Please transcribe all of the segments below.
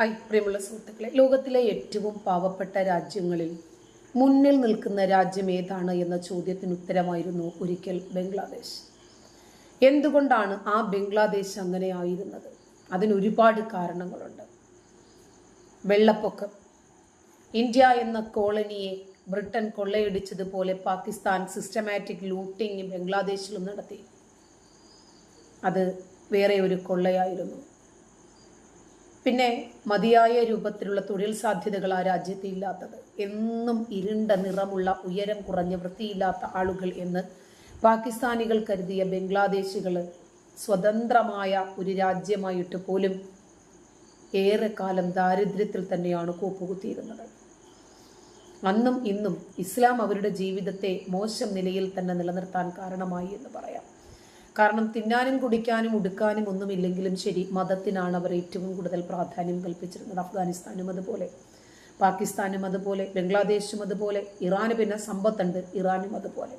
Hi പ്രിയമുള്ള സുഹൃത്തുക്കളെ. ലോകത്തിലെ ഏറ്റവും പാവപ്പെട്ട രാജ്യങ്ങളിൽ മുന്നിൽ നിൽക്കുന്ന രാജ്യം ഏതാണ് എന്ന ചോദ്യത്തിന് ഉത്തരമായിരുന്നു ഒരിക്കൽ ബംഗ്ലാദേശ്. എന്തുകൊണ്ടാണ് ആ ബംഗ്ലാദേശ് അങ്ങനെ ആയിരുന്നത്? അതിന് ഒരുപാട് കാരണങ്ങളുണ്ട്. വെള്ളപ്പൊക്കം ഇന്ത്യ എന്ന കോളനിയെ ബ്രിട്ടൻ കൊള്ളയടിച്ചതുപോലെ പാകിസ്ഥാൻ സിസ്റ്റമാറ്റിക് ലൂട്ടിങ് ബംഗ്ലാദേശിലും നടത്തി. അത് വേറെ ഒരു കൊള്ളയായിരുന്നു. പിന്നെ മതിയായ രൂപത്തിലുള്ള തൊഴിൽ സാധ്യതകൾ ആ രാജ്യത്ത് ഇല്ലാത്തത്. എന്നും ഇരുണ്ട നിറമുള്ള ഉയരം കുറഞ്ഞ വൃത്തിയില്ലാത്ത ആളുകൾ എന്ന് പാകിസ്ഥാനികൾ കരുതിയ ബംഗ്ലാദേശികൾ സ്വതന്ത്രമായ ഒരു രാജ്യമായിട്ട് പോലും ഏറെക്കാലം ദാരിദ്ര്യത്തിൽ തന്നെയാണ് കൂപ്പുകുത്തിയിരുന്നത്. അന്നും ഇന്നും ഇസ്ലാം അവരുടെ ജീവിതത്തെ മോശം നിലയിൽ തന്നെ നിലനിർത്താൻ കാരണമായി എന്ന് പറയാം. കാരണം തിന്നാനും കുടിക്കാനും ഉടുക്കാനും ഒന്നുമില്ലെങ്കിലും ശരി മതത്തിനാണ് അവർ ഏറ്റവും കൂടുതൽ പ്രാധാന്യം കൽപ്പിച്ചിരുന്നത്. അഫ്ഗാനിസ്ഥാനും അതുപോലെ. പാകിസ്ഥാനും അതുപോലെ. ബംഗ്ലാദേശും അതുപോലെ. ഇറാന് പിന്നെ സമ്പത്തുണ്ട്. ഇറാനും അതുപോലെ.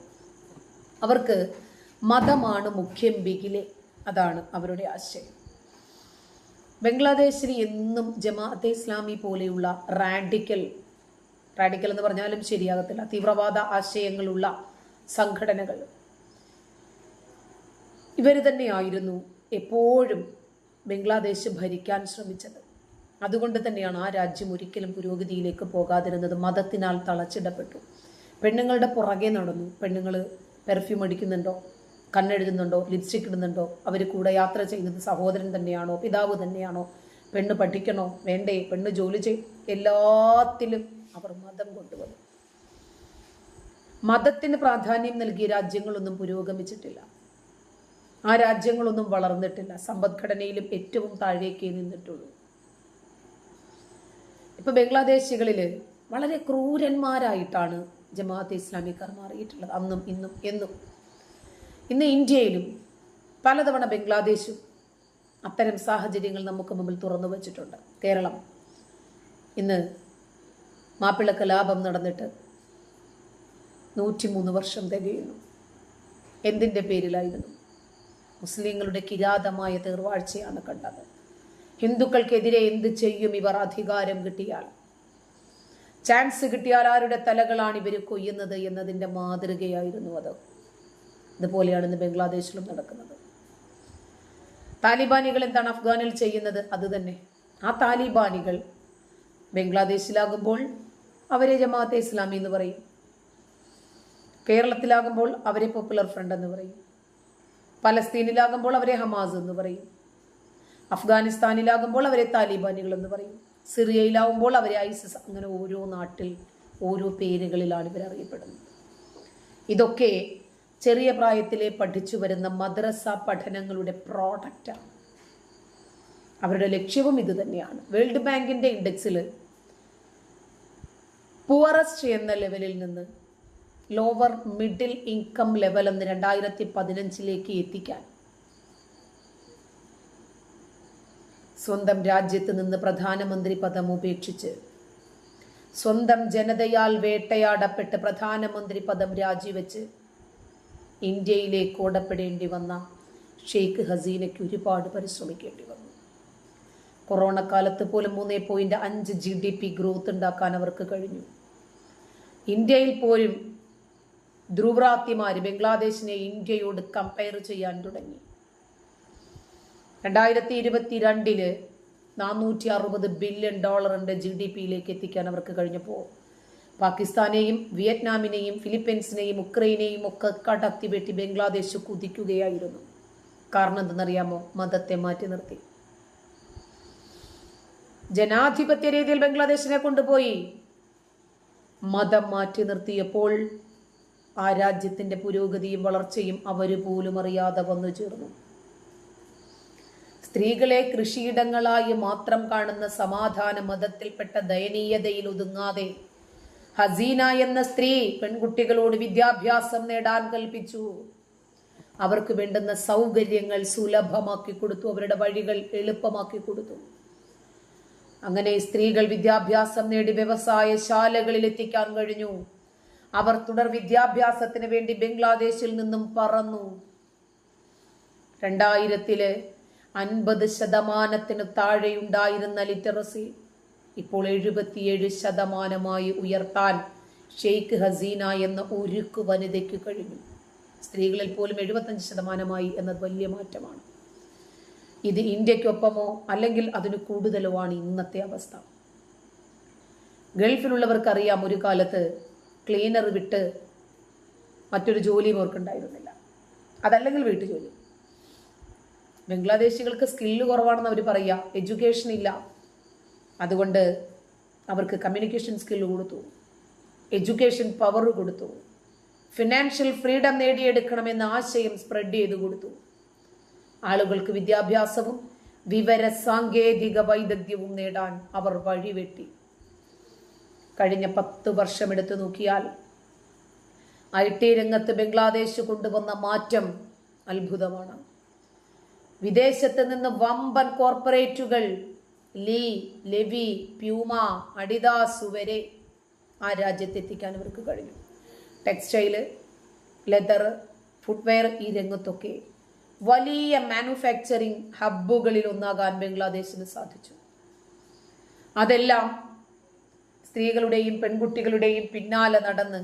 അവർക്ക് മതമാണ് മുഖ്യം ബിഗിലെ. അതാണ് അവരുടെ ആശയം. ബംഗ്ലാദേശിൽ എന്നും ജമാഅത്തെ ഇസ്ലാമി പോലെയുള്ള റാഡിക്കൽ റാഡിക്കൽ എന്ന് പറഞ്ഞാലും ശരിയാകത്തില്ല. തീവ്രവാദ ആശയങ്ങളുള്ള സംഘടനകൾ. ഇവർ തന്നെയായിരുന്നു എപ്പോഴും ബംഗ്ലാദേശ് ഭരിക്കാൻ ശ്രമിച്ചത്. അതുകൊണ്ട് തന്നെയാണ് ആ രാജ്യം ഒരിക്കലും പുരോഗതിയിലേക്ക് പോകാതിരുന്നത്. മതത്തിനാൽ തളച്ചിടപ്പെട്ടു. പെണ്ണുങ്ങളുടെ പുറകെ നടന്നു. പെണ്ണുങ്ങൾ പെർഫ്യൂം അടിക്കുന്നുണ്ടോ? കണ്ണെഴുതുന്നുണ്ടോ? ലിപ്സ്റ്റിക് ഇടുന്നുണ്ടോ? അവർ കൂടെ യാത്ര ചെയ്യുന്നത് സഹോദരൻ തന്നെയാണോ? പിതാവ് തന്നെയാണോ? പെണ്ണ് പഠിക്കണോ? വേണ്ടേ? പെണ്ണ് ജോലി ചെയ്യും എല്ലാത്തിലും അവർ മതം കൊണ്ടുവന്നു. മതത്തിന് പ്രാധാന്യം നൽകിയ രാജ്യങ്ങളൊന്നും പുരോഗമിച്ചിട്ടില്ല. ആ രാജ്യങ്ങളൊന്നും വളർന്നിട്ടില്ല. സമ്പദ്ഘടനയിലും ഏറ്റവും താഴേക്കേ നിന്നിട്ടുള്ളൂ. ഇപ്പൊ ബംഗ്ലാദേശികളിൽ വളരെ ക്രൂരന്മാരായിട്ടാണ് ജമാഅത്ത് ഇസ്ലാമിക്കാർ മാറിയിട്ടുള്ളത്. അന്നും ഇന്നും എന്നും. ഇന്ന് ഇന്ത്യയിലും പലതവണ ബംഗ്ലാദേശും അത്തരം സാഹചര്യങ്ങൾ നമുക്ക് മുമ്പിൽ തുറന്നു വച്ചിട്ടുണ്ട്. കേരളം. ഇന്ന് മാപ്പിള കലാപം നടന്നിട്ട് നൂറ്റിമൂന്ന് വർഷം തികയുന്നു. എന്തിന്റെ പേരിലായിരുന്നു? മുസ്ലിങ്ങളുടെ കിരാതമായ തീർവാഴ്ചയാണ് കണ്ടത്. ഹിന്ദുക്കൾക്കെതിരെ എന്ത് ചെയ്യും ഇവർ അധികാരം കിട്ടിയാൽ? ചാൻസ് കിട്ടിയാൽ ആരുടെ തലകളാണ് ഇവർ കൊയ്യുന്നത് എന്നതിന്റെ മാതൃകയായിരുന്നു അത്. ഇതുപോലെയാണ് ഇന്ന് ബംഗ്ലാദേശിലും നടക്കുന്നത്. താലിബാനികൾ എന്താണ് അഫ്ഗാനിൽ ചെയ്യുന്നത്? അത് തന്നെ. ആ താലിബാനികൾ ബംഗ്ലാദേശിലാകുമ്പോൾ അവരെ ജമാഅത്തെ ഇസ്ലാമി എന്ന് പറയും. കേരളത്തിലാകുമ്പോൾ അവരെ പോപ്പുലർ ഫ്രണ്ട് എന്ന് പറയും. പലസ്തീനിലാകുമ്പോൾ അവരെ ഹമാസ് എന്ന് പറയും. അഫ്ഗാനിസ്ഥാനിലാകുമ്പോൾ അവരെ താലിബാനികൾ എന്ന് പറയും. സിറിയയിലാവുമ്പോൾ അവരെ ഐസിസ് അങ്ങനെ ഓരോ നാട്ടിൽ ഓരോ പേരുകളിലാണ് ഇവർ അറിയപ്പെടുന്നത്. ഇതൊക്കെ ചെറിയ പ്രായത്തിലെ പഠിച്ചു വരുന്ന മദ്രസ പഠനങ്ങളുടെ പ്രോഡക്റ്റാണ് അവരുടെ ലക്ഷ്യവും ഇത് തന്നെയാണ്. വേൾഡ് ബാങ്കിന്റെ ഇൻഡെക്സിൽ പുവറസ്റ്റ് എന്ന ലെവലിൽ നിന്ന് ലോവർ മിഡിൽ ഇൻകം ലെവൽ എന്ന് രണ്ടായിരത്തി പതിനഞ്ചിലേക്ക് എത്തിക്കാൻ. സ്വന്തം രാജ്യത്ത് നിന്ന് പ്രധാനമന്ത്രി പദം ഉപേക്ഷിച്ച് സ്വന്തം ജനതയാൽ വേട്ടയാടപ്പെട്ട് പ്രധാനമന്ത്രി പദം രാജിവെച്ച് ഇന്ത്യയിലേക്ക് ഓടപ്പെടേണ്ടി വന്ന ഷെയ്ഖ് ഹസീനയ്ക്ക് ഒരുപാട് പരിശ്രമിക്കേണ്ടി വന്നു. കൊറോണ കാലത്ത് പോലും മൂന്നേ പോയിന്റ് അഞ്ച് ജി ഡി പി ഗ്രോത്ത് ഉണ്ടാക്കാൻ അവർക്ക് കഴിഞ്ഞു. ഇന്ത്യയിൽ പോലും ധ്രുവറാത്തിമാർ ബംഗ്ലാദേശിനെ ഇന്ത്യയോട് കമ്പയർ ചെയ്യാൻ തുടങ്ങി. രണ്ടായിരത്തി ഇരുപത്തി രണ്ടിൽ നാനൂറ്റി അറുപത് ബില്യൺ ഡോളറിന്റെ ജി ഡി പിയിലേക്ക് എത്തിക്കാൻ അവർക്ക് കഴിഞ്ഞപ്പോൾ പാകിസ്ഥാനെയും വിയറ്റ്നാമിനെയും ഫിലിപ്പീൻസിനെയും ഉക്രൈനെയും ഒക്കെ കടത്തി വെട്ടി ബംഗ്ലാദേശ് കുതിക്കുകയായിരുന്നു. കാരണം എന്തെന്നറിയാമോ? മതത്തെ മാറ്റി നിർത്തി. ജനാധിപത്യ രീതിയിൽ ബംഗ്ലാദേശിനെ കൊണ്ടുപോയി. മതം മാറ്റി നിർത്തിയപ്പോൾ ആ രാജ്യത്തിന്റെ പുരോഗതിയും വളർച്ചയും അവർ പോലും അറിയാതെ വന്നു ചേർന്നു. സ്ത്രീകളെ കൃഷിയിടങ്ങളായി മാത്രം കാണുന്ന സമാധാന മതത്തിൽപ്പെട്ട ദയനീയതയിൽ ഒതുങ്ങാതെ ഹസീന എന്ന സ്ത്രീ പെൺകുട്ടികളോട് വിദ്യാഭ്യാസം നേടാൻ കൽപ്പിച്ചു. അവർക്ക് വേണ്ടുന്ന സൗകര്യങ്ങൾ സുലഭമാക്കി കൊടുത്തു അവരുടെ വഴികൾ എളുപ്പമാക്കി കൊടുത്തു. അങ്ങനെ സ്ത്രീകൾ വിദ്യാഭ്യാസം നേടി വ്യവസായ ശാലകളിൽ എത്തിക്കാൻ കഴിഞ്ഞു. അവർ തുടർ വിദ്യാഭ്യാസത്തിന് വേണ്ടി ബംഗ്ലാദേശിൽ നിന്നും പറന്നു. രണ്ടായിരത്തിൽ അൻപത് ശതമാനത്തിന് താഴെയുണ്ടായിരുന്ന ലിറ്ററസി ഇപ്പോൾ എഴുപത്തിയേഴ് ശതമാനമായി ഉയർത്താൻ ഷെയ്ഖ് ഹസീന എന്ന ഉരുക്കു വനിതയ്ക്ക് കഴിഞ്ഞു. സ്ത്രീകളിൽ പോലും എഴുപത്തഞ്ച് ശതമാനമായി എന്നത് വലിയ മാറ്റമാണ്. ഇത് ഇന്ത്യക്കൊപ്പമോ അല്ലെങ്കിൽ അതിന് കൂടുതലോ ആണ് ഇന്നത്തെ അവസ്ഥ. ഗൾഫിലുള്ളവർക്കറിയാം ഒരു കാലത്ത് ക്ലീനർ വിട്ട് മറ്റൊരു ജോലിയും അവർക്കുണ്ടായിരുന്നില്ല. അതല്ലെങ്കിൽ വീട്ടുജോലി. ബംഗ്ലാദേശികൾക്ക് സ്കില്ല് കുറവാണെന്ന് അവർ പറയുക എഡ്യൂക്കേഷൻ ഇല്ല. അതുകൊണ്ട് അവർക്ക് കമ്മ്യൂണിക്കേഷൻ സ്കില്ല് കൊടുത്തു. എഡ്യൂക്കേഷൻ പവർ കൊടുത്തു. ഫിനാൻഷ്യൽ ഫ്രീഡം നേടിയെടുക്കണമെന്ന ആശയം സ്പ്രെഡ് ചെയ്ത് കൊടുത്തു. ആളുകൾക്ക് വിദ്യാഭ്യാസവും വിവര സാങ്കേതിക വൈദഗ്ധ്യവും നേടാൻ അവർ വഴിവെട്ടി. കഴിഞ്ഞ പത്ത് വർഷം എടുത്തു നോക്കിയാൽ ഐ ടി രംഗത്ത് ബംഗ്ലാദേശ് കൊണ്ടുവന്ന മാറ്റം അത്ഭുതമാണ്. വിദേശത്ത് നിന്ന് വമ്പൻ കോർപ്പറേറ്റുകൾ ലീ ലെവി പ്യൂമ അഡിദാസ് വരെ ആ രാജ്യത്തെത്തിക്കാൻ അവർക്ക് കഴിഞ്ഞു. ടെക്സ്റ്റൈൽ ലെതർ ഫുട്വെയർ ഈ രംഗത്തൊക്കെ വലിയ മാനുഫാക്ചറിങ് ഹബ്ബുകളിൽ ഒന്നാകാൻ ബംഗ്ലാദേശിന് സാധിച്ചു. അതെല്ലാം സ്ത്രീകളുടെയും പെൺകുട്ടികളുടെയും പിന്നാലെ നടന്ന്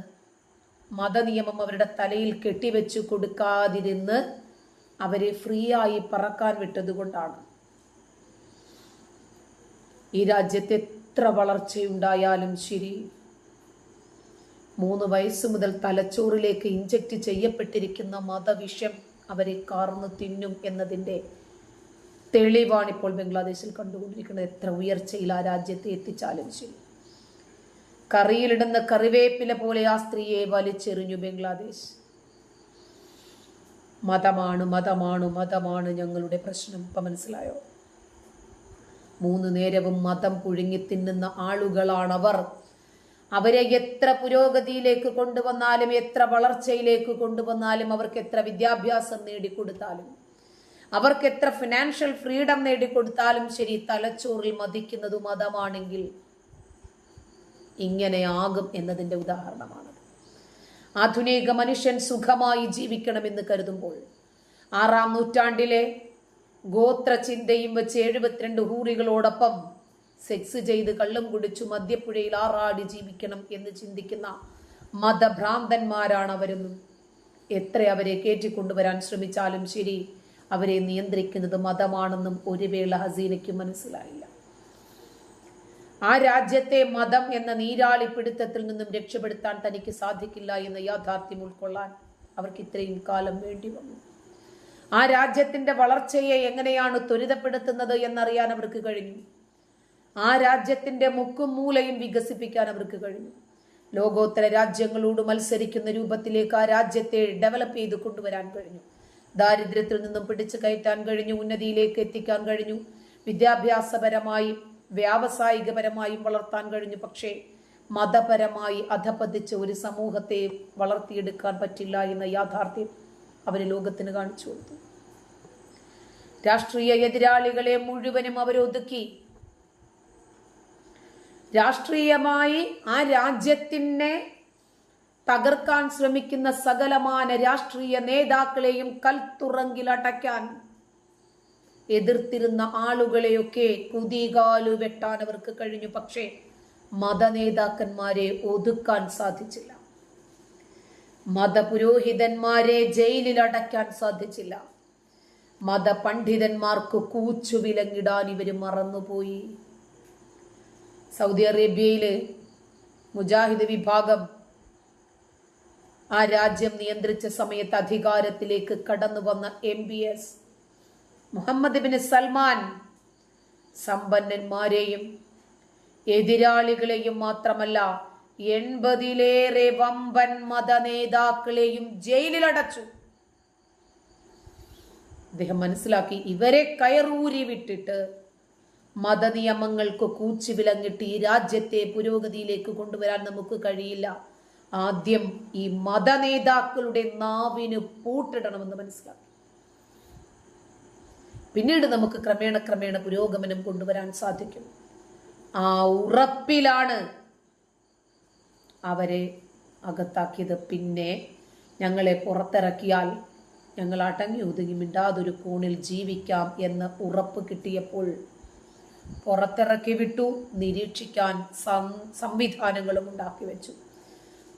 മതനിയമം അവരുടെ തലയിൽ കെട്ടിവെച്ചു കൊടുക്കാതിരുന്ന് അവരെ ഫ്രീ ആയി പറക്കാൻ വിട്ടതുകൊണ്ടാണ്. ഈ രാജ്യത്ത് എത്ര വളർച്ചയുണ്ടായാലും ശരി. മൂന്ന് വയസ്സ് മുതൽ തലച്ചോറിലേക്ക് ഇഞ്ചക്ട് ചെയ്യപ്പെട്ടിരിക്കുന്ന മതവിഷം അവരെ കാർന്നു തിന്നും എന്നതിന്റെ തെളിവാണിപ്പോൾ ബംഗ്ലാദേശിൽ കണ്ടുകൊണ്ടിരിക്കുന്നത്. എത്ര ഉയർച്ചയിൽ ആ രാജ്യത്തെ എത്തിച്ചാലും ശരി. കറിയിലിടുന്ന കറിവേപ്പില പോലെ ആ സ്ത്രീയെ വലിച്ചെറിഞ്ഞു ബംഗ്ലാദേശ്. മതമാണ് മതമാണ് മതമാണ് ഞങ്ങളുടെ പ്രശ്നം. ഇപ്പം മനസ്സിലായോ? മൂന്ന് നേരവും മതം പുഴുങ്ങി തിന്നുന്ന ആളുകളാണവർ. അവരെ എത്ര പുരോഗതിയിലേക്ക് കൊണ്ടുവന്നാലും എത്ര വളർച്ചയിലേക്ക് കൊണ്ടുവന്നാലും അവർക്ക് എത്ര വിദ്യാഭ്യാസം നേടിക്കൊടുത്താലും അവർക്ക് എത്ര ഫിനാൻഷ്യൽ ഫ്രീഡം നേടിക്കൊടുത്താലും ശരി തലച്ചോറിൽ മതിക്കുന്നത് മതമാണെങ്കിൽ ഇങ്ങനെയാകും എന്നതിന്റെ ഉദാഹരണമാണ്. ആധുനിക മനുഷ്യൻ സുഖമായി ജീവിക്കണമെന്ന് കരുതുമ്പോൾ ആറാം നൂറ്റാണ്ടിലെ ഗോത്ര ചിന്തയും വെച്ച് എഴുപത്തിരണ്ട് ഹൂറികളോടൊപ്പം സെക്സ് ചെയ്ത് കള്ളും കുടിച്ചു മദ്യപ്പുഴയിൽ ആറാടി ജീവിക്കണം എന്ന് ചിന്തിക്കുന്ന മതഭ്രാന്തന്മാരാണ് അവരെന്നും എത്ര അവരെ കയറ്റിക്കൊണ്ടുവരാൻ ശ്രമിച്ചാലും ശരി അവരെ നിയന്ത്രിക്കുന്നത് മതമാണെന്നും ഒരു വേള ഹസീനയ്ക്ക് മനസ്സിലായില്ല. ആ രാജ്യത്തെ മതം എന്ന നീരാളി പിടുത്തത്തിൽ നിന്നും രക്ഷപ്പെടുത്താൻ തനിക്ക് സാധിക്കില്ല എന്ന യാഥാർത്ഥ്യം ഉൾക്കൊള്ളാൻ അവർക്ക് ഇത്രയും കാലം വേണ്ടി വന്നു. ആ രാജ്യത്തിന്റെ വളർച്ചയെ എങ്ങനെയാണ് ത്വരിതപ്പെടുത്തുന്നത് എന്നറിയാൻ അവർക്ക് കഴിഞ്ഞു. ആ രാജ്യത്തിന്റെ മുക്കും മൂലയും വികസിപ്പിക്കാൻ അവർക്ക് കഴിഞ്ഞു. ലോകോത്തര രാജ്യങ്ങളോട് മത്സരിക്കുന്ന രൂപത്തിലേക്ക് ആ രാജ്യത്തെ ഡെവലപ്പ് ചെയ്ത് കൊണ്ടുവരാൻ കഴിഞ്ഞു. ദാരിദ്ര്യത്തിൽ നിന്നും പിടിച്ചു കയറ്റാൻ കഴിഞ്ഞു ഉന്നതിയിലേക്ക് എത്തിക്കാൻ കഴിഞ്ഞു. വിദ്യാഭ്യാസപരമായും വ്യാവസായികപരമായും വളർത്താൻ കഴിഞ്ഞു. പക്ഷേ മതപരമായി അധപതിച്ച ഒരു സമൂഹത്തെ വളർത്തിയെടുക്കാൻ പറ്റില്ല എന്ന യാഥാർത്ഥ്യം അവർ ലോകത്തിന് കാണിച്ചു കൊടുത്തു. രാഷ്ട്രീയ എതിരാളികളെ മുഴുവനും അവരൊതുക്കി. രാഷ്ട്രീയമായി ആ രാജ്യത്തിനെ തകർക്കാൻ ശ്രമിക്കുന്ന സകലമാന രാഷ്ട്രീയ നേതാക്കളെയും കൽത്തുറങ്കിലടയ്ക്കാൻ എതിർത്തിരുന്ന ആളുകളെയൊക്കെ കുതികാലു വെട്ടാൻ അവർക്ക് കഴിഞ്ഞു. പക്ഷേ മതനേതാക്കന്മാരെ ഒതുക്കാൻ സാധിച്ചില്ല. മതപുരോഹിതന്മാരെ ജയിലിൽ അടയ്ക്കാൻ സാധിച്ചില്ല. മതപണ്ഡിതന്മാർക്ക് കൂച്ചു വിലങ്ങിടാൻ ഇവർ മറന്നുപോയി. സൗദി അറേബ്യയിലെ മുജാഹിദ് വിഭാഗം ആ രാജ്യം നിയന്ത്രിച്ച സമയത്ത് അധികാരത്തിലേക്ക് കടന്നു വന്ന M B S Mohammed bin Salman സമ്പന്നന്മാരെയും എതിരാളികളെയും മാത്രമല്ല എൺപതിലേറെ വമ്പൻ മത നേതാക്കളെയും ജയിലിലടച്ചു. അദ്ദേഹം മനസ്സിലാക്കി ഇവരെ കയറൂരി വിട്ടിട്ട് മതനിയമങ്ങൾക്ക് കൂച്ചുവിലങ്ങിട്ട് ഈ രാജ്യത്തെ പുരോഗതിയിലേക്ക് കൊണ്ടുവരാൻ നമുക്ക് കഴിയില്ല. ആദ്യം ഈ മതനേതാക്കളുടെ നാവിന് പൂട്ടിടണമെന്ന് മനസ്സിലാക്കി. പിന്നീട് നമുക്ക് ക്രമേണ ക്രമേണ പുരോഗമനം കൊണ്ടുവരാൻ സാധിക്കും. ആ ഉറപ്പിലാണ് അവരെ അകത്താക്കിയത്. പിന്നെ ഞങ്ങളെ പുറത്തിറക്കിയാൽ ഞങ്ങൾ അടങ്ങി ഒതുങ്ങി മിണ്ടാതൊരു കോണിൽ ജീവിക്കാം എന്ന് ഉറപ്പ് കിട്ടിയപ്പോൾ പുറത്തിറക്കി വിട്ടു. നിരീക്ഷിക്കാൻ സംവിധാനങ്ങളും ഉണ്ടാക്കി വെച്ചു.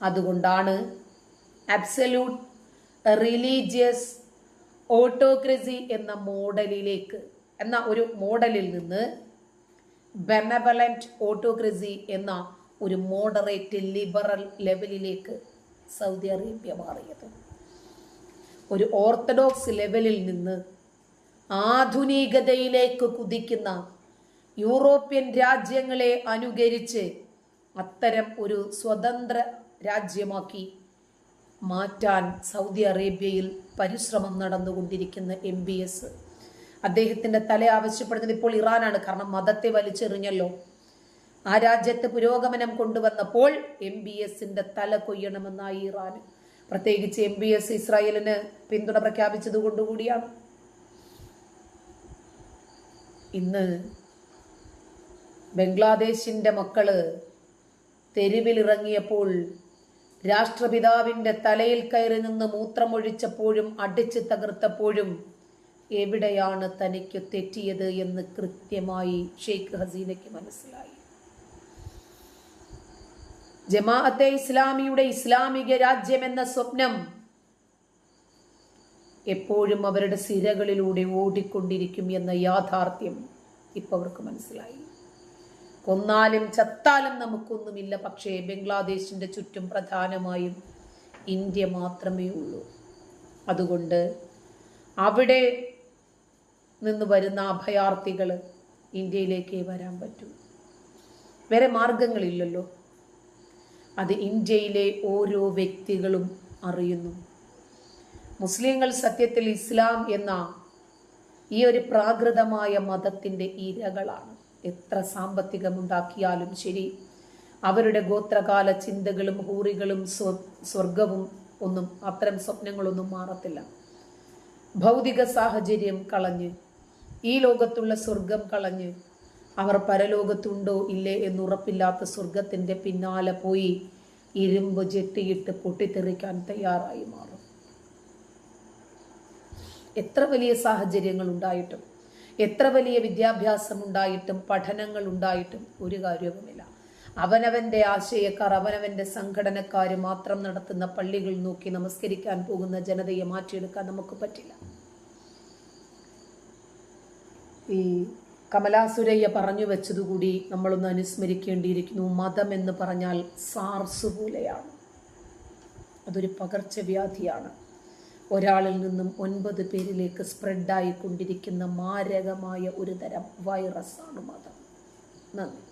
അതുകൊണ്ടാണ് അബ്സല്യൂട്ട് റിലീജിയസ് ഓട്ടോക്രസി എന്ന മോഡലിലേക്ക് എന്ന ഒരു മോഡലിൽ നിന്ന് ബെനബലന്റ് ഓട്ടോക്രസി എന്ന ഒരു മോഡറേറ്റ് ലിബറൽ ലെവലിലേക്ക് സൗദി അറേബ്യ മാറിയത്. ഒരു ഓർത്തഡോക്സ് ലെവലിൽ നിന്ന് ആധുനികതയിലേക്ക് കുതിക്കുന്ന യൂറോപ്യൻ രാജ്യങ്ങളെ അനുകരിച്ച് അത്തരം ഒരു സ്വതന്ത്ര രാജ്യമാക്കി മാറ്റാൻ സൗദി അറേബ്യയിൽ പരിശ്രമം നടന്നുകൊണ്ടിരിക്കുന്ന എം ബി എസ് അദ്ദേഹത്തിന്റെ തല ആവശ്യപ്പെടുന്നത് ഇപ്പോൾ ഇറാനാണ്. കാരണം മതത്തെ വലിച്ചെറിഞ്ഞല്ലോ. ആ രാജ്യത്ത് പുരോഗമനം കൊണ്ടുവന്നപ്പോൾ എം ബി എസിന്റെ തല കൊയ്യണമെന്നായി ഇറാൻ. പ്രത്യേകിച്ച് എം ബി എസ് ഇസ്രായേലിന് പിന്തുണ പ്രഖ്യാപിച്ചത് കൊണ്ടുകൂടിയാണ്. ഇന്ന് ബംഗ്ലാദേശിന്റെ മക്കൾ തെരുവിലിറങ്ങിയപ്പോൾ രാഷ്ട്രപിതാവിന്റെ തലയിൽ കയറി നിന്ന് മൂത്രമൊഴിച്ചപ്പോഴും അടിച്ചു തകർത്തപ്പോഴും എവിടെയാണ് തനിക്ക് തെറ്റിയത് എന്ന് കൃത്യമായി ഷെയ്ഖ് ഹസീനയ്ക്ക് മനസ്സിലായി. ജമാഅത്തെ ഇസ്ലാമിയുടെ ഇസ്ലാമിക രാജ്യം എന്ന സ്വപ്നം എപ്പോഴും അവരുടെ സിരകളിലൂടെ ഓടിക്കൊണ്ടിരിക്കും എന്ന യാഥാർത്ഥ്യം ഇപ്പോൾ അവർക്ക് മനസ്സിലായി. കൊന്നാലും ചത്താലും നമുക്കൊന്നുമില്ല. പക്ഷേ ബംഗ്ലാദേശിന്റെ ചുറ്റും പ്രധാനമായും ഇന്ത്യ മാത്രമേ ഉള്ളൂ. അതുകൊണ്ട് അവിടെ നിന്ന് വരുന്ന അഭയാർത്ഥികൾ ഇന്ത്യയിലേക്ക് വരാൻ പറ്റൂ. വേറെ മാർഗങ്ങളില്ലല്ലോ അത് ഇന്ത്യയിലെ ഓരോ വ്യക്തികളും അറിയുന്നു. മുസ്ലിങ്ങൾ സത്യത്തിൽ ഇസ്ലാം എന്ന ഈ ഒരു പ്രാകൃതമായ മതത്തിന്റെ ഇരകളാണ്. എത്ര സാമ്പത്തികമുണ്ടാക്കിയാലും ശരി. അവരുടെ ഗോത്രകാല ചിന്തകളും ഹൂറികളും സ്വ- സ്വർഗവും ഒന്നും അത്തരം സ്വപ്നങ്ങളൊന്നും മാറത്തില്ല. ഭൗതിക സാഹചര്യം കളഞ്ഞ് ഈ ലോകത്തുള്ള സ്വർഗം കളഞ്ഞ് അവർ പരലോകത്തുണ്ടോ ഇല്ലേ എന്നുറപ്പില്ലാത്ത സ്വർഗത്തിന്റെ പിന്നാലെ പോയി ഇരുമ്പ് ജെട്ടിയിട്ട് പൊട്ടിത്തെറിക്കാൻ തയ്യാറായി മാറും. എത്ര വലിയ സാഹചര്യങ്ങൾ ഉണ്ടായിട്ടും എത്ര വലിയ വിദ്യാഭ്യാസം ഉണ്ടായിട്ടും പഠനങ്ങൾ ഉണ്ടായിട്ടും ഒരു കാര്യവുമില്ല. അവനവന്റെ ആശയക്കാർ അവനവന്റെ സംഘടനക്കാർ മാത്രം നടത്തുന്ന പള്ളികൾ നോക്കി നമസ്കരിക്കാൻ പോകുന്ന ജനതയെ മാറ്റിയെടുക്കാൻ നമുക്ക് പറ്റില്ല. ഈ കമലാസുരയ്യ പറഞ്ഞു വെച്ചതുകൂടി നമ്മളൊന്ന് അനുസ്മരിക്കേണ്ടിയിരിക്കുന്നു. മതം എന്ന് പറഞ്ഞാൽ സാർസ് പോലെയാണ്. അതൊരു പകർച്ചവ്യാധിയാണ്. ഒരാളിൽ നിന്നും ഒൻപത് പേരിലേക്ക് സ്പ്രെഡായി കൊണ്ടിരിക്കുന്ന മാരകമായ ഒരു തരം വൈറസാണ് മതം. നന്ദി.